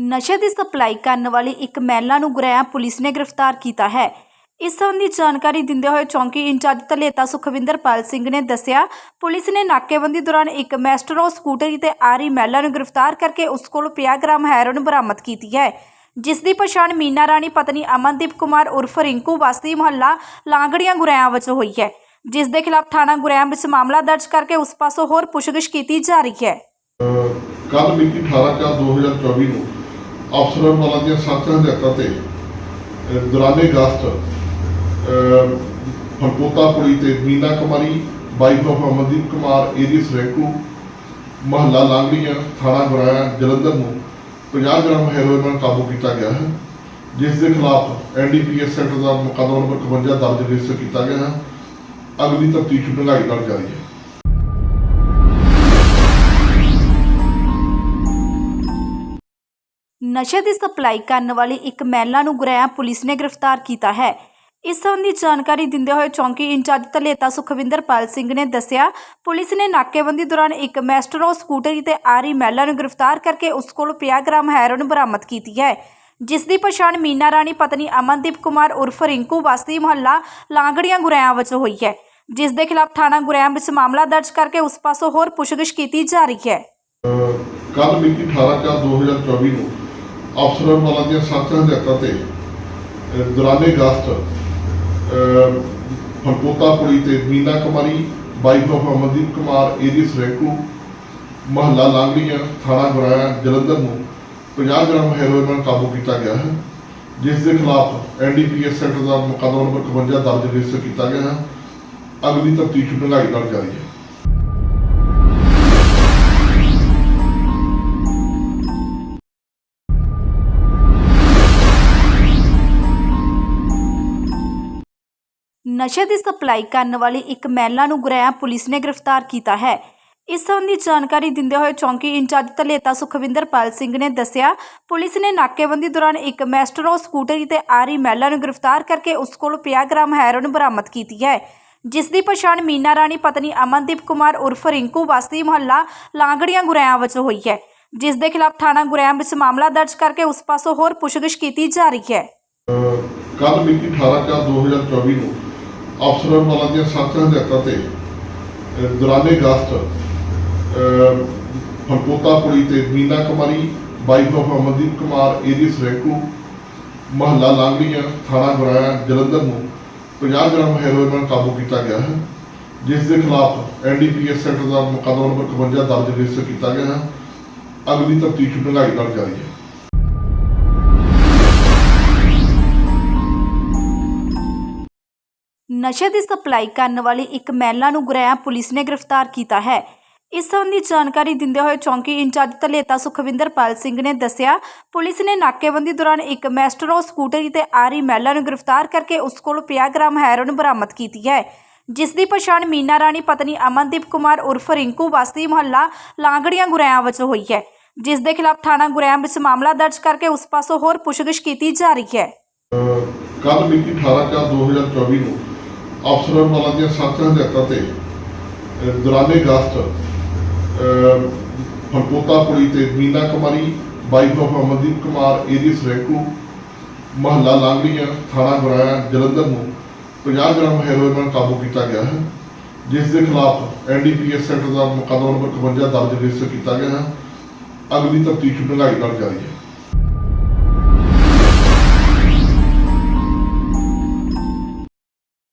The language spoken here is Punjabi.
ਨਸ਼ੇ ਦੀ ਸਪਲਾਈ ਕਰਨ ਵਾਲੀ ਇੱਕ ਮਹਿਲਾ ਨੂੰ ਗੁਰੇਆ ਪੁਲਿਸ ਨੇ ਗ੍ਰਿਫਤਾਰ ਕੀਤਾ ਹੈ। ਇਸ ਸੰਬੰਧੀ ਜਾਣਕਾਰੀ ਦਿੰਦੇ ਹੋਏ ਚੌਂਕੀ ਇੰਚਾਰਜ ਧਲੇਤਾ ਸੁਖਵਿੰਦਰਪਾਲ ਸਿੰਘ ਨੇ ਦੱਸਿਆ, ਪੁਲਿਸ ਨੇ ਨਾਕੇਬੰਦੀ ਦੌਰਾਨ ਇੱਕ ਮੈਸਟਰੋ ਸਕੂਟਰੀ ਤੇ ਆ ਰਹੀ ਮਹਿਲਾ ਨੂੰ ਗ੍ਰਿਫਤਾਰ ਕਰਕੇ ਉਸ ਕੋਲੋਂ 50 ਗ੍ਰਾਮ ਹੈਰੋਇਨ ਬਰਾਮਦ ਕੀਤੀ ਹੈ। ਜਿਸ ਦੀ ਪਛਾਣ ਮੀਨਾ ਰਾਣੀ, ਪਤਨੀ ਅਮਨਦੀਪ ਕੁਮਾਰ ਉਰਫ ਰਿੰਕੂ ਵਾਸੀ ਮੁਹੱਲਾ ਲਾਂਗੜੀਆਂ ਗੁਰੇਆ ਵਿੱਚ ਹੋਈ ਹੈ, ਜਿਸ ਦੇ ਖਿਲਾਫ ਥਾਣਾ ਗੁਰੇਆ ਵਿੱਚ ਮਾਮਲਾ ਦਰਜ ਕਰਕੇ ਉਸ ਪਾਸੋਂ ਹੋਰ ਪੁੱਛਗਿੱਛ ਕੀਤੀ ਜਾ ਰਹੀ ਹੈ। ਕੱਲ ਮਿਤੀ 18 ਚਾਰ 2024 ਨੂੰ ਅਫਸਰਾਂ ਵਾਲਾ ਦੀਆਂ ਸੱਤ ਹਦਾਇਤਾਂ ਤੇ ਦੌਰਾਨੇ ਗਸਤ ਫਲਕੋਤਾ ਪੁਰੀ ਤੇ ਮੀਨਾ ਕੁਮਾਰੀ, ਵਾਈਫ ਆਫ ਅਮਨਦੀਪ ਕੁਮਾਰ ਏਰੀਸ ਰੈਕੂ, ਮਹੱਲਾ ਲਾਂਗੜੀਆਂ, ਥਾਣਾ ਗੁਰਾਇਆ, ਜਲੰਧਰ ਨੂੰ 50 ਗ੍ਰਾਮ ਹੈਰੋਇਨ ਨਾਲ ਕਾਬੂ ਕੀਤਾ ਗਿਆ ਹੈ, ਜਿਸ ਦੇ ਖਿਲਾਫ ਐਨਡੀਪੀਐਸ ਸੈਕਟਰ ਦਾ ਮੁਕੱਦਮਾ ਨੰਬਰ 51 ਦਰਜ ਰਜਿਸਟਰ ਕੀਤਾ ਗਿਆ ਹੈ। ਅਗਲੀ ਤਫਤੀਸ਼ ਡੂੰਘਾਈ ਨਾਲ ਜਾਰੀ ਹੈ। ਨਸ਼ੇ ਦੀ ਸਪਲਾਈ ਕਰਨ ਵਾਲੀ ਇੱਕ ਮਹਿਲਾ ਨੂੰ ਗੁਰੇਆ ਪੁਲਿਸ ਨੇ ਗ੍ਰਿਫਤਾਰ ਕੀਤਾ ਹੈ। ਇਸ ਸੰਬੰਧੀ ਜਾਣਕਾਰੀ ਦਿੰਦੇ ਹੋਏ ਚੌਂਕੀ ਇੰਚਾਰਜ ਧਲੇਤਾ ਸੁਖਵਿੰਦਰਪਾਲ ਸਿੰਘ ਨੇ ਦੱਸਿਆ, ਪੁਲਿਸ ਨੇ ਨਾਕੇਬੰਦੀ ਦੌਰਾਨ ਇੱਕ ਮੈਸਟਰੋ ਸਕੂਟਰੀ ਤੇ ਆ ਰਹੀ ਮਹਿਲਾ ਨੂੰ ਗ੍ਰਿਫਤਾਰ ਕਰਕੇ ਉਸ ਕੋਲੋਂ 50 ਗ੍ਰਾਮ ਹੈਰੋਇਨ ਬਰਾਮਦ ਕੀਤੀ ਹੈ। ਜਿਸ ਦੀ ਪਛਾਣ ਮੀਨਾ ਰਾਣੀ, ਪਤਨੀ ਅਮਨਦੀਪ ਕੁਮਾਰ ਉਰਫ ਰਿੰਕੂ ਵਾਸੀ ਮੁਹੱਲਾ ਲਾਂਗੜੀਆਂ ਗੁਰੇਆ ਵਿੱਚ ਹੋਈ ਹੈ, ਜਿਸ ਦੇ ਖਿਲਾਫ ਥਾਣਾ ਗੁਰੇਆ ਵਿੱਚ ਮਾਮਲਾ ਦਰਜ ਕਰਕੇ ਉਸ ਪਾਸੋਂ ਹੋਰ ਪੁੱਛਗਿੱਛ ਕੀਤੀ ਜਾ ਰਹੀ ਹੈ। ਕੱਲ ਮਿਤੀ 18 ਚਾਰ 2024 ਨੂੰ ਅਫਸਰਾਂ ਵਾਲਾ ਦੀਆਂ ਸੱਤ ਹਦਾਇਤਾਂ ਤੇ ਅਹ, ਦੌਰਾਨੇ ਗਸਤ ਫਲਕੋਤਾ ਪੁਰੀ ਤੇ ਮੀਨਾ ਕੁਮਾਰੀ ਵਾਈਫ ਆਫ ਅਮਨਦੀਪ ਕੁਮਾਰ ਏਰੀਸ ਰੈਕੂ ਮਹੱਲਾ ਲਾਂਗੜੀਆਂ ਥਾਣਾ ਗੁਰਾਇਆ ਜਲੰਧਰ ਨੂੰ 50 ਗ੍ਰਾਮ ਹੈਰੋਇਨ ਨਾਲ ਕਾਬੂ ਕੀਤਾ ਗਿਆ ਹੈ ਜਿਸ ਦੇ ਖਿਲਾਫ ਐਨਡੀਪੀਐਸ ਸੈਕਟਰ ਦਾ ਮੁਕੱਦਮਾ ਨੰਬਰ 51 ਦਰਜ ਰਜਿਸਟਰ ਕੀਤਾ ਗਿਆ ਹੈ। ਅਗਲੀ ਤਫਤੀਸ਼ ਮਹਿੰਗਾਈ ਨਾਲ ਜਾਰੀ ਹੈ। ਨਸ਼ੇ ਦੀ ਸਪਲਾਈ ਕਰਨ ਵਾਲੀ ਇੱਕ ਮਹਿਲਾ ਨੂੰ ਗੁਰੇਆ ਪੁਲਿਸ ਨੇ ਗ੍ਰਿਫਤਾਰ ਕੀਤਾ ਹੈ। ਇਸ ਸੰਬੰਧੀ ਜਾਣਕਾਰੀ ਦਿੰਦੇ ਹੋਏ ਚੌਂਕੀ ਇੰਚਾਰਜ ਧਲੇਤਾ ਸੁਖਵਿੰਦਰਪਾਲ ਸਿੰਘ ਨੇ ਦੱਸਿਆ, ਪੁਲਿਸ ਨੇ ਨਾਕੇਬੰਦੀ ਦੌਰਾਨ ਇੱਕ ਮੈਸਟਰੋ ਸਕੂਟਰੀ ਤੇ ਆ ਰਹੀ ਮਹਿਲਾ ਨੂੰ ਗ੍ਰਿਫਤਾਰ ਕਰਕੇ ਉਸ ਕੋਲੋਂ 50 ਗ੍ਰਾਮ ਹੈਰੋਇਨ ਬਰਾਮਦ ਕੀਤੀ ਹੈ। ਜਿਸ ਦੀ ਪਛਾਣ ਮੀਨਾ ਰਾਣੀ, ਪਤਨੀ ਅਮਨਦੀਪ ਕੁਮਾਰ ਉਰਫ ਰਿੰਕੂ ਵਾਸੀ ਮੁਹੱਲਾ ਲਾਂਗੜੀਆਂ ਗੁਰੇਆ ਵਜੋਂ ਹੋਈ ਹੈ, ਜਿਸ ਦੇ ਖਿਲਾਫ ਥਾਣਾ ਗੁਰੇਆ ਵਿੱਚ ਮਾਮਲਾ ਦਰਜ ਕਰਕੇ ਉਸ ਪਾਸੋਂ ਹੋਰ ਪੁੱਛਗਿੱਛ ਕੀਤੀ ਜਾ ਰਹੀ ਹੈ। ਕੱਲ ਮਿਤੀ 18 ਚਾਰ 2024 ਨੂੰ ਅਫਸਰਾਂ ਵਾਲਾ ਦੀਆਂ ਸੱਤ ਹਦਾਇਤਾਂ ਤੇ ਦੌਰਾਨੇ ਗਸਤ ਫਲਕੋਤਾ ਪੁਰੀ ਤੇ ਮੀਨਾ ਕੁਮਾਰੀ ਵਾਈਫ ਆਫ ਅਮਨਦੀਪ ਕੁਮਾਰ ਏਰੀਸ ਰੈਕੂ, ਮਹੱਲਾ ਲਾਂਗੜੀਆਂ, ਥਾਣਾ ਗੁਰਾਇਆ ਜਲੰਧਰ ਨੂੰ 50 ਗ੍ਰਾਮ ਹੈਰੋਇਨ ਨਾਲ ਕਾਬੂ ਕੀਤਾ ਗਿਆ ਹੈ, ਜਿਸ ਦੇ ਖਿਲਾਫ ਐਨਡੀਪੀਐਸ ਸੈਕਟਰ ਦਾ ਮੁਕੱਦਮਾ ਨੰਬਰ 51 ਦਰਜ ਰਜਿਸਟਰ ਕੀਤਾ ਗਿਆ ਹੈ। ਅਗਲੀ ਤਫਤੀਸ਼ ਡੂੰਘਾਈ ਨਾਲ ਜਾਰੀ ਹੈ। ਨਸ਼ੇ ਦੀ ਸਪਲਾਈ ਕਰਨ ਵਾਲੀ ਇੱਕ ਮਹਿਲਾ ਨੂੰ ਗੁਰੇਆ ਪੁਲਿਸ ਨੇ ਗ੍ਰਿਫਤਾਰ ਕੀਤਾ ਹੈ। ਇਸ ਸੰਬੰਧੀ ਜਾਣਕਾਰੀ ਦਿੰਦੇ ਹੋਏ ਚੌਂਕੀ ਇੰਚਾਰਜ ਧਲੇਤਾ ਸੁਖਵਿੰਦਰਪਾਲ ਸਿੰਘ ਨੇ ਦੱਸਿਆ, ਪੁਲਿਸ ਨੇ ਨਾਕੇਬੰਦੀ ਦੌਰਾਨ ਇੱਕ ਮੈਸਟਰੋ ਸਕੂਟਰੀ ਤੇ ਆ ਰਹੀ ਮਹਿਲਾ ਨੂੰ ਗ੍ਰਿਫਤਾਰ ਕਰਕੇ ਉਸ ਕੋਲੋਂ 50 ਗ੍ਰਾਮ ਹੈਰੋਇਨ ਬਰਾਮਦ ਕੀਤੀ ਹੈ। ਜਿਸ ਦੀ ਪਛਾਣ ਮੀਨਾ ਰਾਣੀ, ਪਤਨੀ ਅਮਨਦੀਪ ਕੁਮਾਰ ਉਰਫ ਰਿੰਕੂ ਵਾਸੀ ਮੁਹੱਲਾ ਲਾਂਗੜੀਆਂ ਗੁਰੇਆ ਵਿੱਚ ਹੋਈ ਹੈ, ਜਿਸ ਦੇ ਖਿਲਾਫ ਥਾਣਾ ਗੁਰੇਆ ਵਿੱਚ ਮਾਮਲਾ ਦਰਜ ਕਰਕੇ ਉਸ ਪਾਸੋਂ ਹੋਰ ਪੁੱਛਗਿੱਛ ਕੀਤੀ ਜਾ ਰਹੀ ਹੈ। ਕੱਲ ਮਿਤੀ 18 ਚਾਰ 2024 ਨੂੰ ਅਫਸਰਾਂ ਵਾਲਾ ਦੀਆਂ ਸੱਤ ਹਦਾਇਤਾਂ ਤੇ ਦੌਰਾਨੇ ਗਸਤ ਫਲਕੋਤਾ ਪੁਰੀ ਤੇ ਮੀਨਾ ਕੁਮਾਰੀ, ਵਾਈਫ ਆਫ ਅਮਨਦੀਪ ਕੁਮਾਰ ਏਰੀ ਰੈਕੂ, ਮਹੱਲਾ ਲਾਂਗੜੀਆਂ, ਥਾਣਾ ਗੁਰਾਇਆ, ਜਲੰਧਰ ਨੂੰ 50 ਗ੍ਰਾਮ ਹੈਰੋਇਨ ਨਾਲ ਕਾਬੂ ਕੀਤਾ ਗਿਆ ਹੈ, ਜਿਸ ਦੇ ਖਿਲਾਫ ਐਨਡੀਪੀਐਸ ਸੈਂਟਰ ਦਾ ਮੁਕੱਦਮਾ ਨੰਬਰ 51 ਦਰਜ ਰਜਿਸਟਰ ਕੀਤਾ ਗਿਆ ਹੈ। ਅਗਲੀ ਤਫਤੀਸ਼ ਡੂੰਘਾਈ ਨਾਲ ਜਾਰੀ ਹੈ।